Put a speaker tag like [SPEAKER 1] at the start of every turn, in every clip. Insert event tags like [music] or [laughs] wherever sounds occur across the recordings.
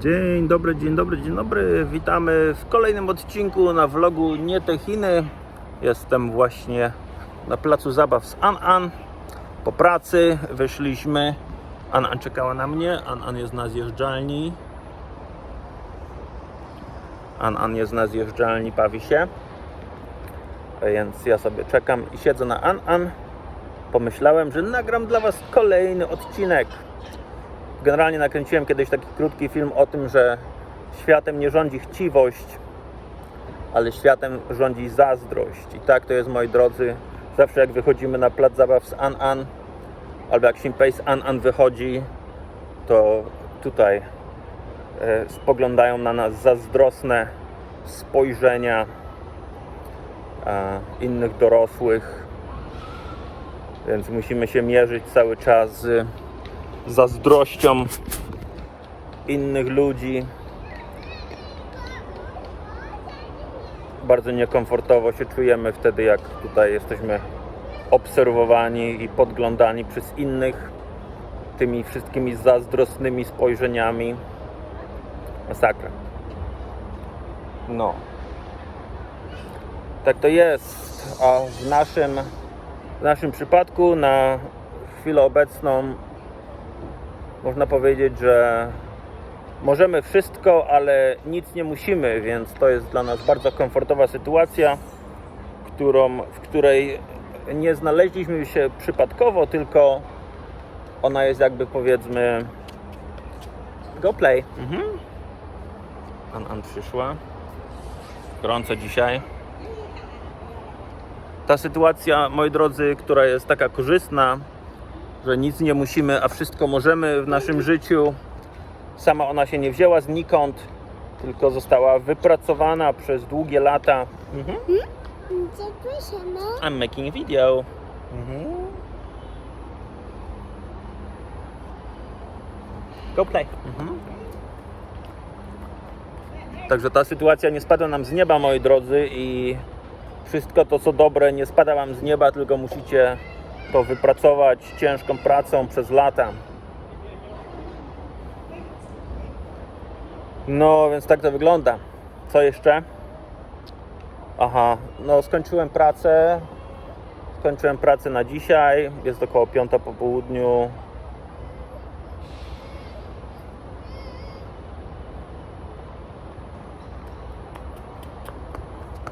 [SPEAKER 1] Dzień dobry, dzień dobry, dzień dobry. Witamy w kolejnym odcinku na vlogu Nie te Chiny. Jestem właśnie na placu zabaw z An An. Po pracy wyszliśmy. An An czekała na mnie. An An jest na zjeżdżalni. An An jest na zjeżdżalni, bawi się. Więc ja sobie czekam i siedzę na An An. Pomyślałem, że nagram dla Was kolejny odcinek. Generalnie nakręciłem kiedyś taki krótki film o tym, że światem nie rządzi chciwość, ale światem rządzi zazdrość. I tak to jest, moi drodzy. Zawsze jak wychodzimy na plac zabaw z An An, albo jak Shinpei z An An wychodzi, to tutaj e, spoglądają na nas zazdrosne spojrzenia e, innych dorosłych. Więc musimy się mierzyć cały czas z zazdrością innych ludzi. Bardzo niekomfortowo się czujemy wtedy, jak tutaj jesteśmy obserwowani i podglądani przez innych tymi wszystkimi zazdrosnymi spojrzeniami. Masakra. No. Tak to jest. A w naszym, w naszym przypadku na chwilę obecną można powiedzieć, że możemy wszystko, ale nic nie musimy, więc to jest dla nas bardzo komfortowa sytuacja, którą, w której nie znaleźliśmy się przypadkowo, tylko ona jest jakby powiedzmy go play. Mhm. An, An przyszła. Gorąco dzisiaj. Ta sytuacja, moi drodzy, która jest taka korzystna, że nic nie musimy, a wszystko możemy w naszym życiu. Sama ona się nie wzięła znikąd, tylko została wypracowana przez długie lata. Mhm.
[SPEAKER 2] Zapraszamy.
[SPEAKER 1] I'm making video. Mhm. Go play. Mhm. Także ta sytuacja nie spadła nam z nieba, moi drodzy, i wszystko to, co dobre, nie spada wam z nieba, tylko musicie to wypracować ciężką pracą przez lata. No, więc tak to wygląda. Co jeszcze? Aha, no skończyłem pracę. Skończyłem pracę na dzisiaj. Jest około 5 po południu.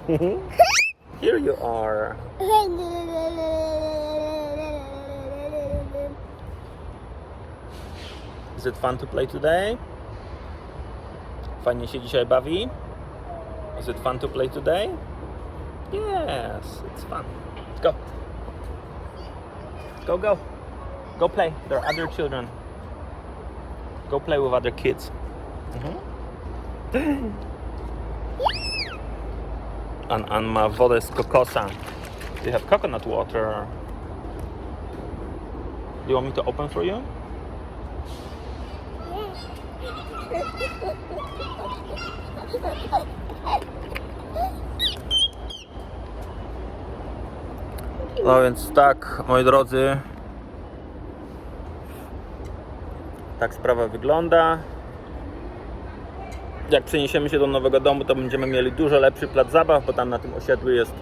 [SPEAKER 1] [laughs] Here you are. Is it fun to play today? Fajnie się dzisiaj bawi? Is it fun to play today? Yes, it's fun. Let's go. Go, go. Go play. There are other children. Go play with other kids. Mhm. An, An ma wodę z kokosa. You have coconut water. Do you want me to open for you? No więc tak, moi drodzy. Tak sprawa wygląda. Jak przeniesiemy się do nowego domu, to będziemy mieli dużo lepszy plac zabaw, bo tam na tym osiedlu jest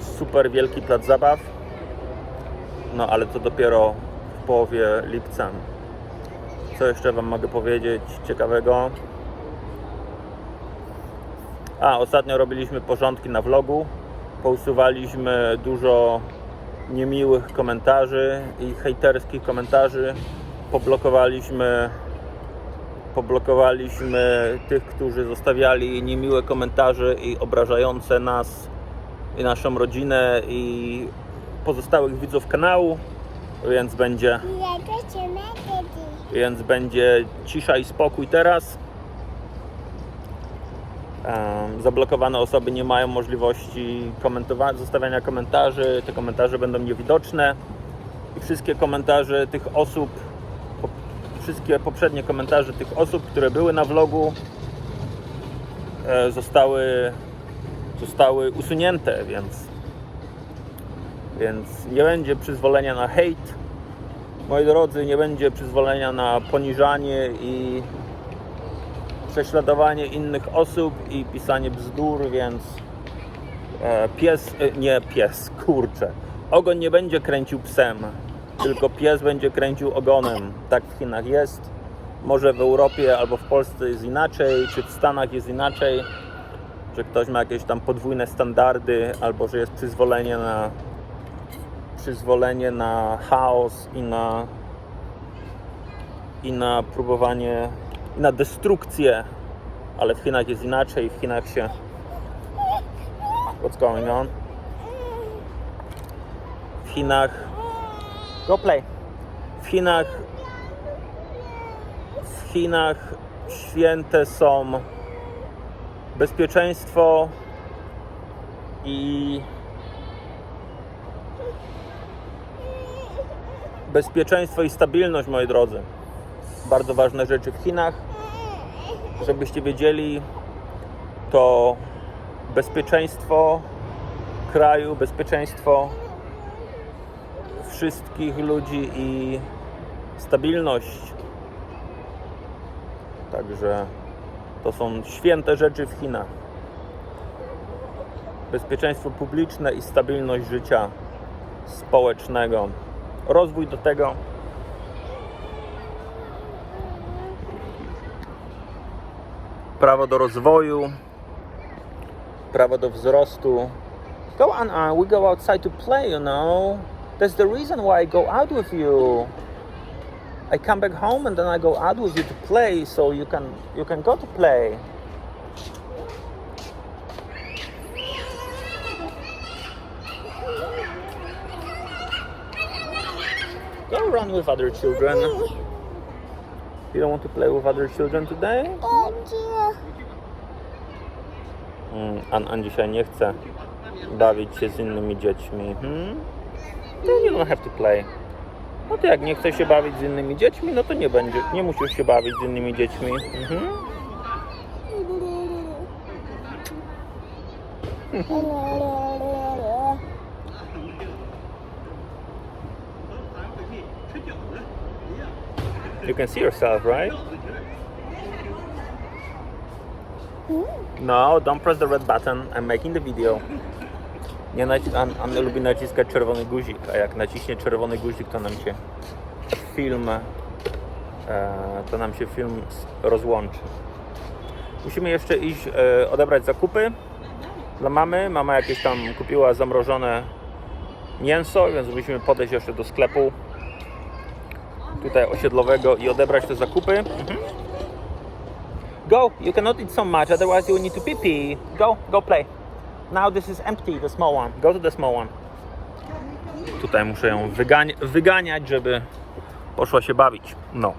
[SPEAKER 1] super wielki plac zabaw. No ale to dopiero w połowie lipca. Co jeszcze Wam mogę powiedzieć ciekawego? A, ostatnio robiliśmy porządki na vlogu. Pousuwaliśmy dużo niemiłych komentarzy i hejterskich komentarzy. Poblokowaliśmy poblokowaliśmy tych, którzy zostawiali niemiłe komentarze i obrażające nas i naszą rodzinę i pozostałych widzów kanału, więc będzie więc będzie cisza i spokój teraz. Em, Zablokowane osoby nie mają możliwości zostawiania komentarzy. Te komentarze będą niewidoczne i wszystkie komentarze tych osób, wszystkie poprzednie komentarze tych osób, które były na vlogu, e, zostały, zostały usunięte, więc, więc nie będzie przyzwolenia na hejt. Moi drodzy, nie będzie przyzwolenia na poniżanie i prześladowanie innych osób i pisanie bzdur, więc e, pies, e, nie pies, kurczę. Ogon nie będzie kręcił psem, tylko pies będzie kręcił ogonem. Tak w Chinach jest. Może w Europie albo w Polsce jest inaczej, czy w Stanach jest inaczej, że ktoś ma jakieś tam podwójne standardy, albo że jest przyzwolenie na przyzwolenie na chaos i na i na próbowanie i na destrukcję, ale w Chinach jest inaczej, w Chinach się What's going on? W Chinach Go play. W Chinach w Chinach święte są bezpieczeństwo i bezpieczeństwo i stabilność, moi drodzy. Bardzo ważne rzeczy w Chinach. Żebyście wiedzieli, to bezpieczeństwo kraju, bezpieczeństwo wszystkich ludzi i stabilność. Także to są święte rzeczy w Chinach. Bezpieczeństwo publiczne i stabilność życia społecznego. Rozwój do tego prawo do rozwoju, prawo do wzrostu. Go on, on, we go outside to play, you know. That's the reason why I go out with you. I come back home and then I go out with you to play, so you can you can go to play. Go run with other children. You don't want to play with other children today? Mm, An, An dzisiaj nie chce bawić się z innymi dziećmi. Hmm? Then you don't have to play. No to jak nie chce się bawić z innymi dziećmi, no to nie będzie, nie musisz się bawić z innymi dziećmi. Mhm. [laughs] [laughs] You can see yourself, right? No, don't press the red button. I'm making the video. Nie naci- An, An lubi naciskać czerwony guzik, a jak naciśnie czerwony guzik, to nam się film e, to nam się film rozłączy. Musimy jeszcze iść e, odebrać zakupy dla mamy. Mama jakieś tam kupiła zamrożone mięso, więc musimy podejść jeszcze do sklepu tutaj osiedlowego i odebrać te zakupy. Go, you cannot eat so much, otherwise you will need to pee pee. Go, go play. Now this is empty, the small one. Go to the small one. Tutaj muszę ją wygań- wyganiać, żeby poszła się bawić. No.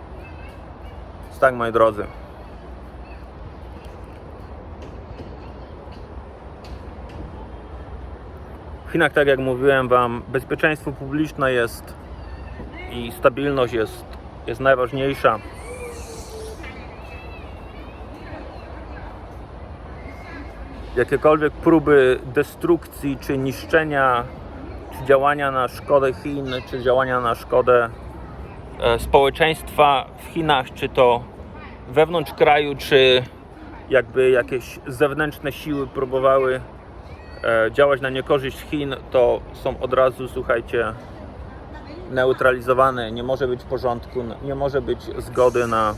[SPEAKER 1] Tak, moi drodzy. W Chinach, tak jak mówiłem Wam, bezpieczeństwo publiczne jest i stabilność jest, jest najważniejsza. Jakiekolwiek próby destrukcji czy niszczenia, czy działania na szkodę Chin, czy działania na szkodę e, społeczeństwa w Chinach, czy to wewnątrz kraju, czy jakby jakieś zewnętrzne siły próbowały e, działać na niekorzyść Chin, to są od razu, słuchajcie, neutralizowane. Nie może być porządku, nie może być zgody na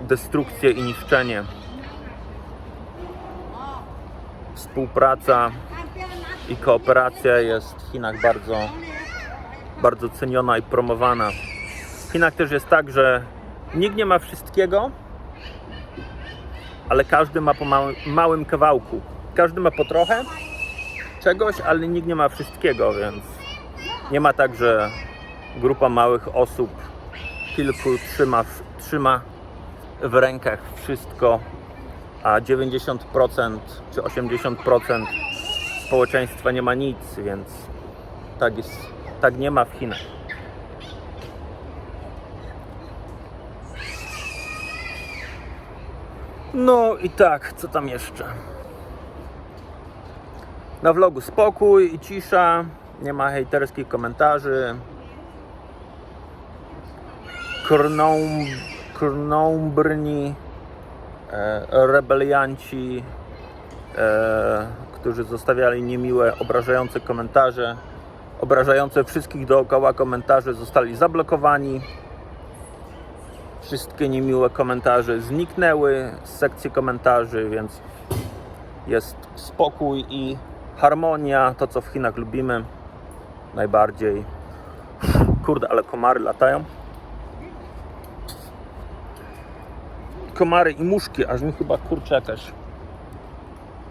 [SPEAKER 1] destrukcję i niszczenie. Współpraca i kooperacja jest w Chinach bardzo, bardzo ceniona i promowana. W Chinach też jest tak, że nikt nie ma wszystkiego, ale każdy ma po małym, małym kawałku. Każdy ma po trochę czegoś, ale nikt nie ma wszystkiego, więc nie ma tak, że grupa małych osób, kilku trzyma, trzyma w rękach wszystko, a 90% czy 80% społeczeństwa nie ma nic, więc tak jest, tak nie ma w Chinach. No i tak, co tam jeszcze? Na vlogu spokój i cisza, nie ma hejterskich komentarzy. Krną, krnąbrni e, rebelianci, e, którzy zostawiali niemiłe, obrażające komentarze, obrażające wszystkich dookoła komentarze, zostali zablokowani. Wszystkie niemiłe komentarze zniknęły z sekcji komentarzy, więc jest spokój i harmonia, to co w Chinach lubimy najbardziej. Kurde, ale komary latają. Komary i muszki, aż mi chyba kurczę jakaś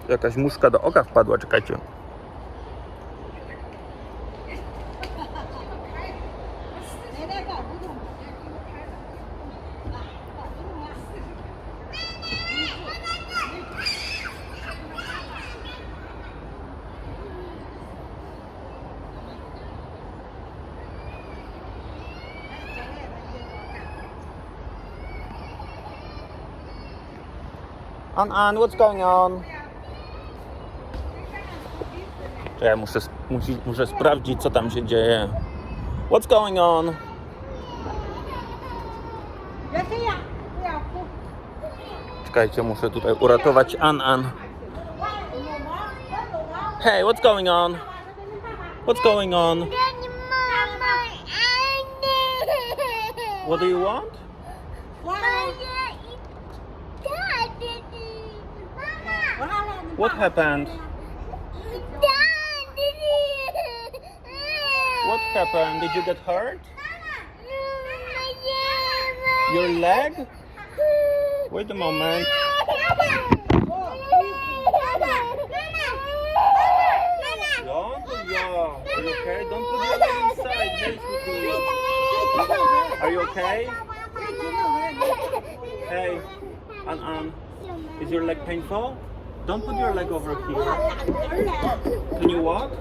[SPEAKER 1] jakaś muszka do oka wpadła, czekajcie. An, An, what's going on? Ja muszę, musi, muszę sprawdzić, co tam się dzieje. What's going on? Czekajcie, muszę tutaj uratować An An. Hey, what's going on? What's going on? What do you want? What happened? What happened? Did you get hurt? Your leg? Wait a moment. Are you okay? Don't put your leg inside. Hey. Are you okay? Hey, An An, is your leg painful? Don't put your leg over here. Can you walk?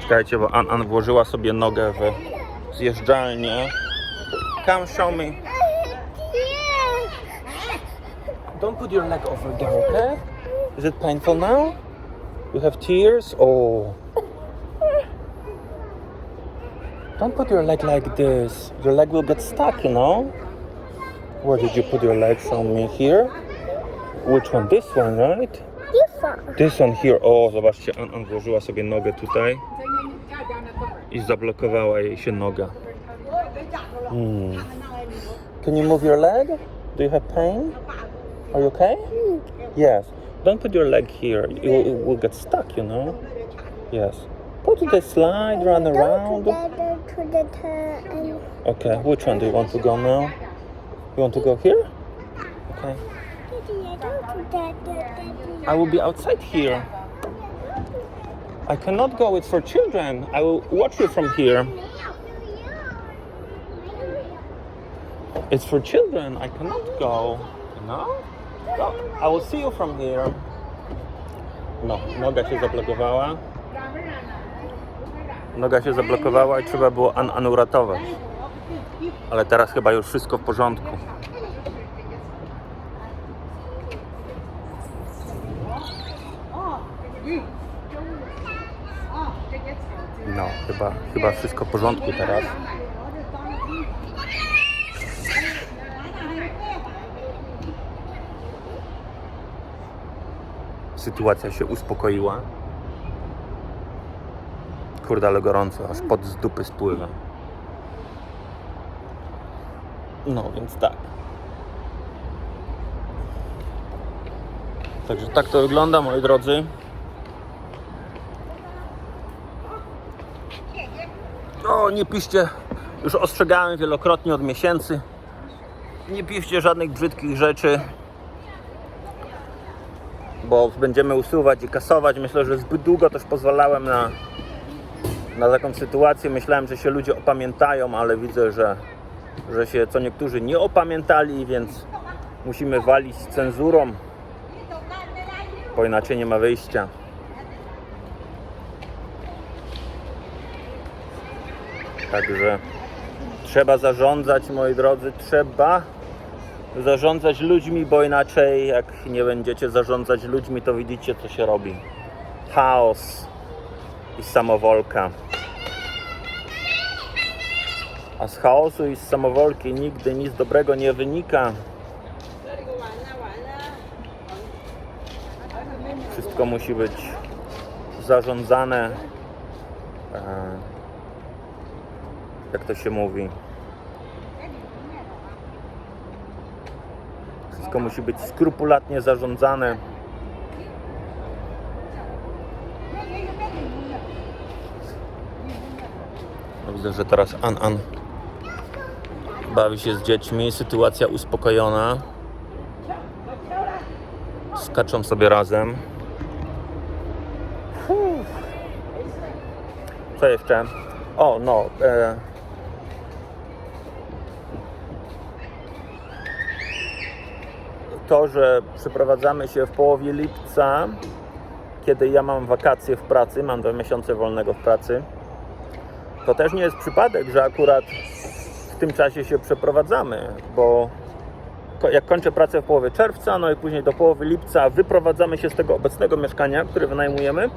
[SPEAKER 1] Czekajcie, bo An An włożyła sobie nogę w zjeżdżalnię. Come show me. Don't put your leg over there, okay? Is it painful now? You have tears? Oh. Don't put your leg like this. Your leg will get stuck, you know? Where did you put your leg? Show me here. Which one? This one, right? This one This one here. O, zobaczcie, An An włożyła sobie nogę tutaj i zablokowała jej się noga. Hmm. Can you move your leg? Do you have pain? Are you okay? Yes. Don't put your leg here. It will, it will get stuck, you know? Yes. Go to the slide, run around. Okay, which one do you want to go now? You want to go here? Okay. I will be outside here. I cannot go, it's for children. I will watch you from here. It's for children. I cannot go. No? Go. I will see you from here. No, noga się zablokowała. Noga się zablokowała i trzeba było An An uratować. Ale teraz chyba już wszystko w porządku. No, chyba, chyba wszystko w porządku teraz. Sytuacja się uspokoiła. Kurde, ale gorąco, aż pod z dupy spływa. No, więc tak. Także tak to wygląda, moi drodzy. Nie piszcie, już ostrzegałem wielokrotnie od miesięcy. Nie piszcie żadnych brzydkich rzeczy, bo będziemy usuwać i kasować. Myślę, że zbyt długo też pozwalałem na, na taką sytuację. Myślałem, że się ludzie opamiętają, ale widzę, że, że się co niektórzy nie opamiętali, więc musimy walić cenzurą, bo inaczej nie ma wyjścia. Także trzeba zarządzać, moi drodzy, trzeba zarządzać ludźmi, bo inaczej jak nie będziecie zarządzać ludźmi, to widzicie co się robi. Chaos i samowolka. A z chaosu i z samowolki nigdy nic dobrego nie wynika. Wszystko musi być zarządzane. E, jak to się mówi? Wszystko musi być skrupulatnie zarządzane. No Widzę, że teraz An An bawi się z dziećmi. Sytuacja uspokojona. Skaczą sobie razem. Co jeszcze? O, no. E... To, że przeprowadzamy się w połowie lipca, kiedy ja mam wakacje w pracy, mam dwa miesiące wolnego w pracy, to też nie jest przypadek, że akurat w tym czasie się przeprowadzamy, bo jak kończę pracę w połowie czerwca, no i później do połowy lipca wyprowadzamy się z tego obecnego mieszkania, które wynajmujemy,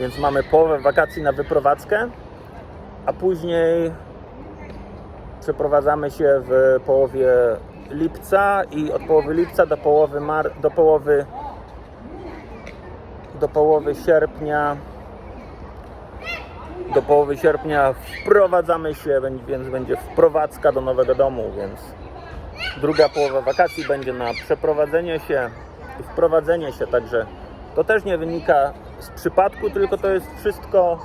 [SPEAKER 1] więc mamy połowę wakacji na wyprowadzkę, a później przeprowadzamy się w połowie lipca i od połowy lipca do połowy mar- do połowy do połowy sierpnia do połowy sierpnia wprowadzamy się, więc będzie wprowadzka do nowego domu, więc druga połowa wakacji będzie na przeprowadzenie się i wprowadzenie się, także to też nie wynika z przypadku, tylko to jest wszystko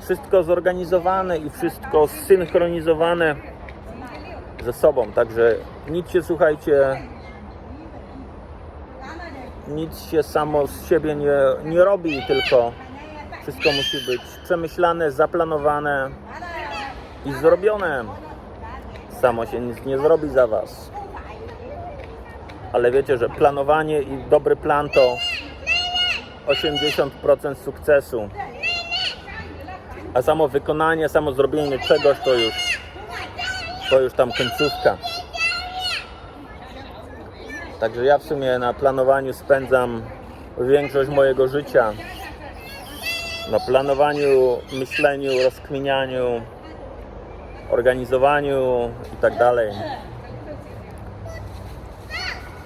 [SPEAKER 1] wszystko zorganizowane i wszystko zsynchronizowane ze sobą, także nic się słuchajcie nic się samo z siebie nie, nie robi, tylko wszystko musi być przemyślane, zaplanowane i zrobione. Samo się nic nie zrobi za Was. Ale wiecie, że planowanie i dobry plan to 80% sukcesu. A samo wykonanie, samo zrobienie czegoś to już, to już tam końcówka. Także ja w sumie na planowaniu spędzam większość mojego życia. Na planowaniu, myśleniu, rozkminianiu, organizowaniu i tak dalej.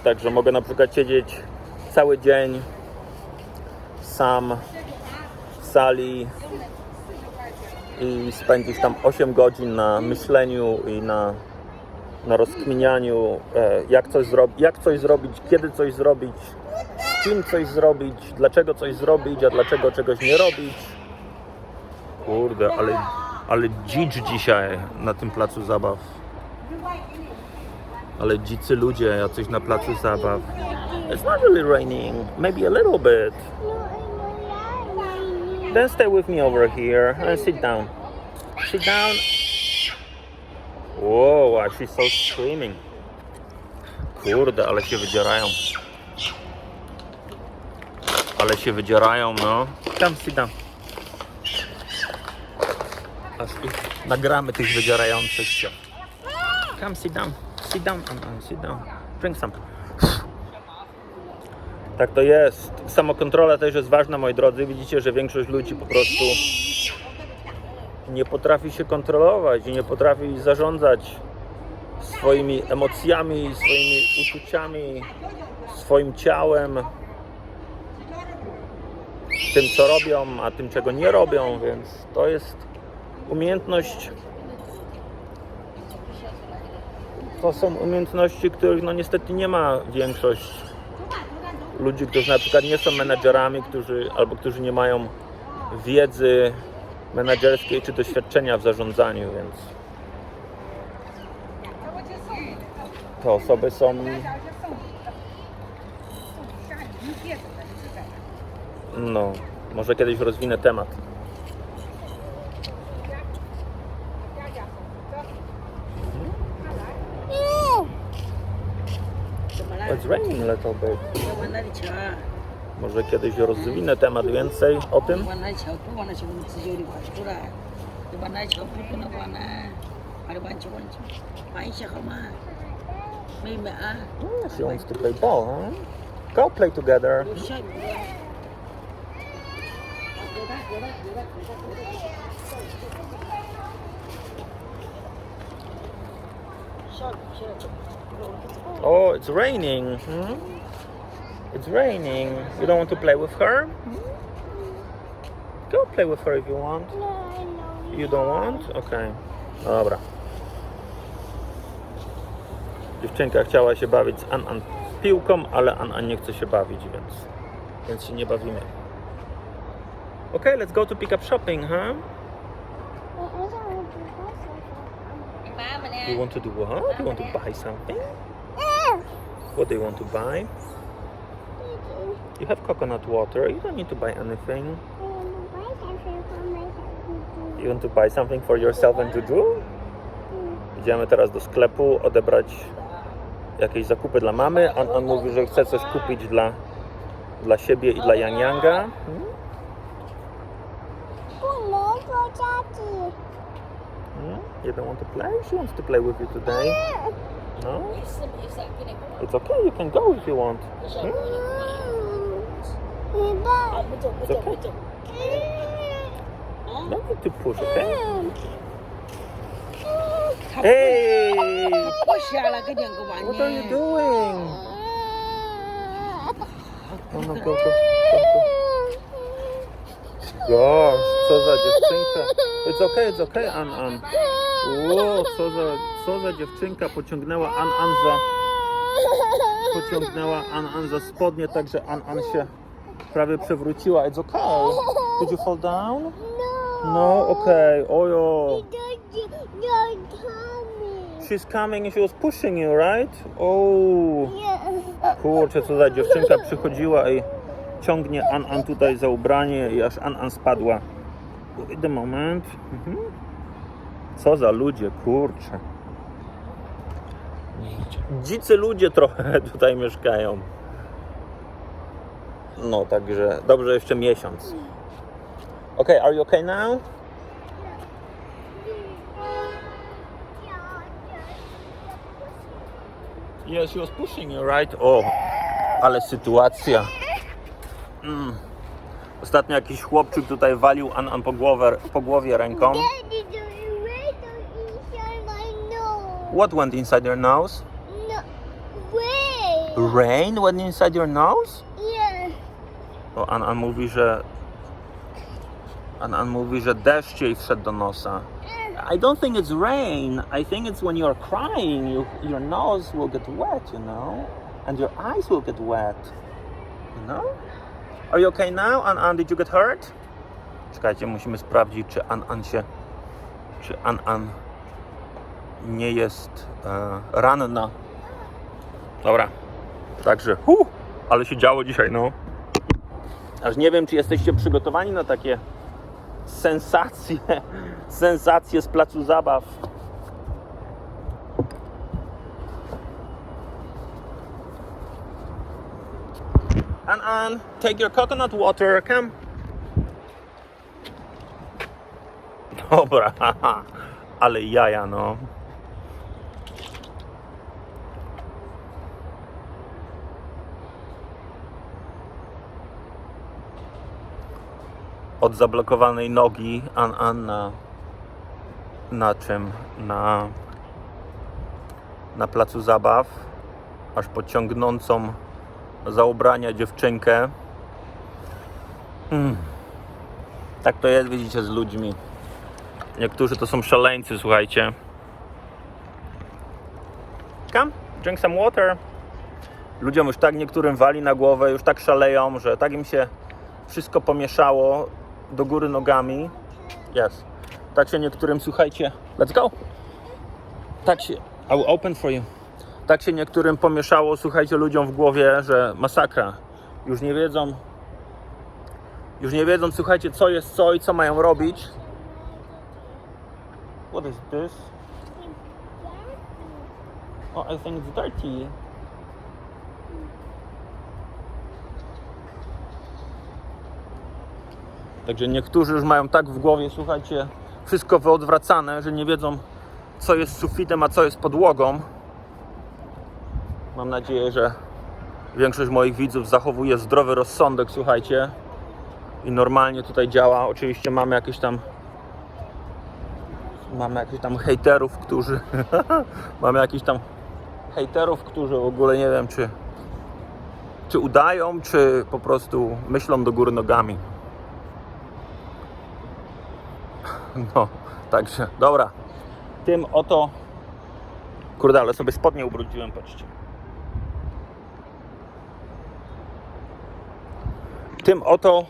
[SPEAKER 1] Także mogę na przykład siedzieć cały dzień sam w sali i spędzić tam 8 godzin na myśleniu i na na rozkminianiu, e, jak coś, jak coś zrobić, kiedy coś zrobić, z kim coś zrobić, dlaczego coś zrobić, a dlaczego czegoś nie robić. Kurde, ale, ale dzicz dzisiaj na tym placu zabaw. Ale dzicy ludzie jacyś na placu zabaw. It's not really raining, maybe a little bit. Then stay with me over here and sit down. Sit down Wow, she's so screaming. Kurde, ale się wydzierają. Ale się wydzierają, no. Come sit down. Aż nagramy tych wydzierających się. Come sit down. Sit down, Anna, sit down. Drink some. Tak to jest. Samokontrola też jest ważna, moi drodzy. Widzicie, że większość ludzi po prostu nie potrafi się kontrolować i nie potrafi zarządzać swoimi emocjami, swoimi uczuciami, swoim ciałem, tym co robią, a tym czego nie robią, więc to jest umiejętność. To są umiejętności, których no niestety nie ma większość ludzi, którzy na przykład nie są menedżerami, którzy albo którzy nie mają wiedzy menedżerskiej czy doświadczenia w zarządzaniu, więc te osoby są no, może kiedyś rozwinę temat. It's raining a little bit. Może kiedyś rozwinę temat więcej o tym. She wants to play ball, huh? Go play together. Oh, it's raining. Hmm? It's raining. You don't want to play with her? Go play with her if you want.
[SPEAKER 2] No, no.
[SPEAKER 1] You don't want? Okej. Dobra. Dziewczynka chciała się bawić z An-An piłką, ale An-An nie chce się bawić, więc, więc się nie bawimy. Okay, let's go to pick up shopping, huh? You want to do what? You want to buy something? What do you want to buy? You have coconut water. You don't need to buy anything. You want to buy something for yourself and Juju? Idziemy teraz do sklepu odebrać jakieś zakupy dla mamy. On, on mówi, że chce coś kupić dla, dla siebie i dla Yang Yanga. Hmm? Hmm? You don't want to play? She wants to play with you today. No? It's okay, you can go if you want. Hmm? It's okay. No need to push, okay? Hey!
[SPEAKER 3] Ôi xa là cái đường của bạn
[SPEAKER 1] What are you doing? Oh no, go, go, go, go. Gosh, co za dziewczynka. It's okay, it's okay, An An. O, co za, co za dziewczynka pociągnęła An An za, pociągnęła An An za spodnie, tak że An An się prawie przewróciła. It's okay. Did you fall down? No, okay. Ojo. She's coming and she was pushing you, right? Oh. Kurczę, co za dziewczynka przychodziła i ciągnie An An tutaj za ubranie i aż An An spadła. Wait a moment. Mhm. Co za ludzie, kurczę. Dzicy ludzie trochę tutaj mieszkają. No, także dobrze jeszcze miesiąc. Okay, are you okay now? Yeah, she was pushing you, right? O, ale sytuacja. Mm. Ostatnio jakiś chłopczyk tutaj walił An An po, głowę, po głowie ręką. What went inside your nose?
[SPEAKER 2] No, wait.
[SPEAKER 1] Rain went inside your nose?
[SPEAKER 2] Yeah.
[SPEAKER 1] O, An An mówi, że... An An mówi, że deszcz jej wszedł do nosa. I don't think it's rain. I think it's when you're crying, you, your nose will get wet, you know? And your eyes will get wet. You know? Are you okay now? An An, did you get hurt? Czekajcie, musimy sprawdzić, czy An An się... Czy An An nie jest e, ranna. Dobra. Także, hu, ale się działo dzisiaj, no. Aż nie wiem, czy jesteście przygotowani na takie sensacje, [laughs] sensacje z placu zabaw. An An, take your coconut water, come. Dobra, [laughs] ale jaja, no. Od zablokowanej nogi An An na, czym? Na, na placu zabaw, aż po ciągnącą za ubrania dziewczynkę. Hmm. Tak to jest, widzicie, z ludźmi. Niektórzy to są szaleńcy, słuchajcie. Come, drink some water. Ludziom już tak niektórym wali na głowę, już tak szaleją, że tak im się wszystko pomieszało do góry nogami. Yes. Tak się niektórym, słuchajcie, let's go. Tak się, I will open for you. Tak się niektórym pomieszało, słuchajcie, ludziom w głowie, że masakra. Już nie wiedzą, już nie wiedzą, słuchajcie, co jest co i co mają robić. What is this? Oh, I think it's dirty. Także niektórzy już mają tak w głowie, słuchajcie, wszystko wyodwracane, że nie wiedzą, co jest sufitem, a co jest podłogą. Mam nadzieję, że większość moich widzów zachowuje zdrowy rozsądek, słuchajcie, i normalnie tutaj działa. Oczywiście mamy jakieś tam mamy jakichś tam hejterów, którzy [laughs] mamy jakichś tam hejterów, którzy w ogóle nie wiem, czy czy udają, czy po prostu myślą do góry nogami. No, także, dobra. Tym oto. Kurde, ale sobie spodnie ubrudziłem, patrzcie. Tym oto.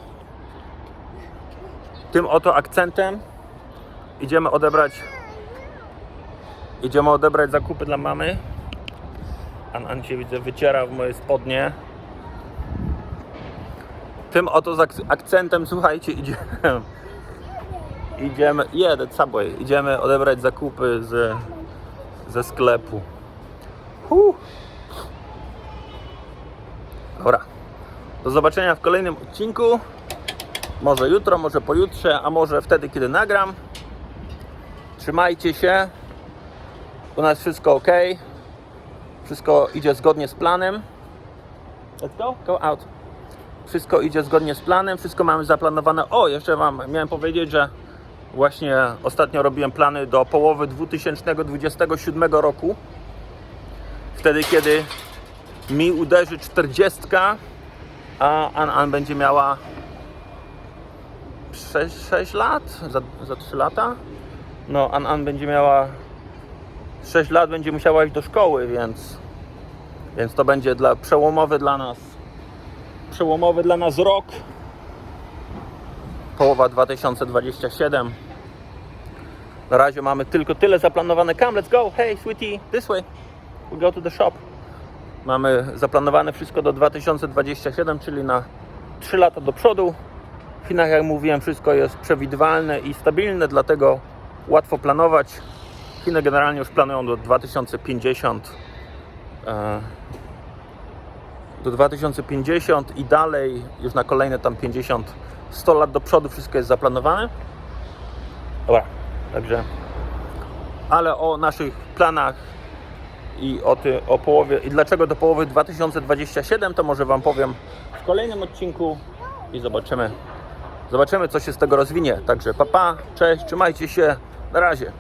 [SPEAKER 1] Tym oto akcentem idziemy odebrać. Idziemy odebrać zakupy dla mamy. An, An się widzę wyciera w moje spodnie. Tym oto z ak- akcentem, słuchajcie, idziemy. [laughs] Idziemy, jedę Subway, idziemy odebrać zakupy z, ze sklepu. Huh. Dobra, do zobaczenia w kolejnym odcinku. Może jutro, może pojutrze, a może wtedy, kiedy nagram. Trzymajcie się. U nas wszystko ok. Wszystko idzie zgodnie z planem. Let's go, go out. Wszystko idzie zgodnie z planem, wszystko mamy zaplanowane. O, jeszcze Wam miałem powiedzieć, że właśnie ostatnio robiłem plany do połowy 2027 roku. Wtedy, kiedy mi uderzy 40, a An An będzie miała 6, 6 lat, za, za 3 lata. No, An An będzie miała 6 lat, będzie musiała iść do szkoły, więc, więc to będzie dla, przełomowy dla nas przełomowy dla nas rok. Połowa 2027. Na razie mamy tylko tyle zaplanowane. Come, let's go. Hey, sweetie, this way. We go to the shop. Mamy zaplanowane wszystko do 2027, czyli na 3 lata do przodu. W Chinach, jak mówiłem, wszystko jest przewidywalne i stabilne, dlatego łatwo planować. Chiny generalnie już planują do 2050. E, do 2050 i dalej, już na kolejne tam 50, 100 lat do przodu wszystko jest zaplanowane. Dobra, także. Ale o naszych planach i o, ty, o połowie i dlaczego do połowy 2027 to może Wam powiem w kolejnym odcinku i zobaczymy. Zobaczymy, co się z tego rozwinie. Także papa, cześć, trzymajcie się. Na razie.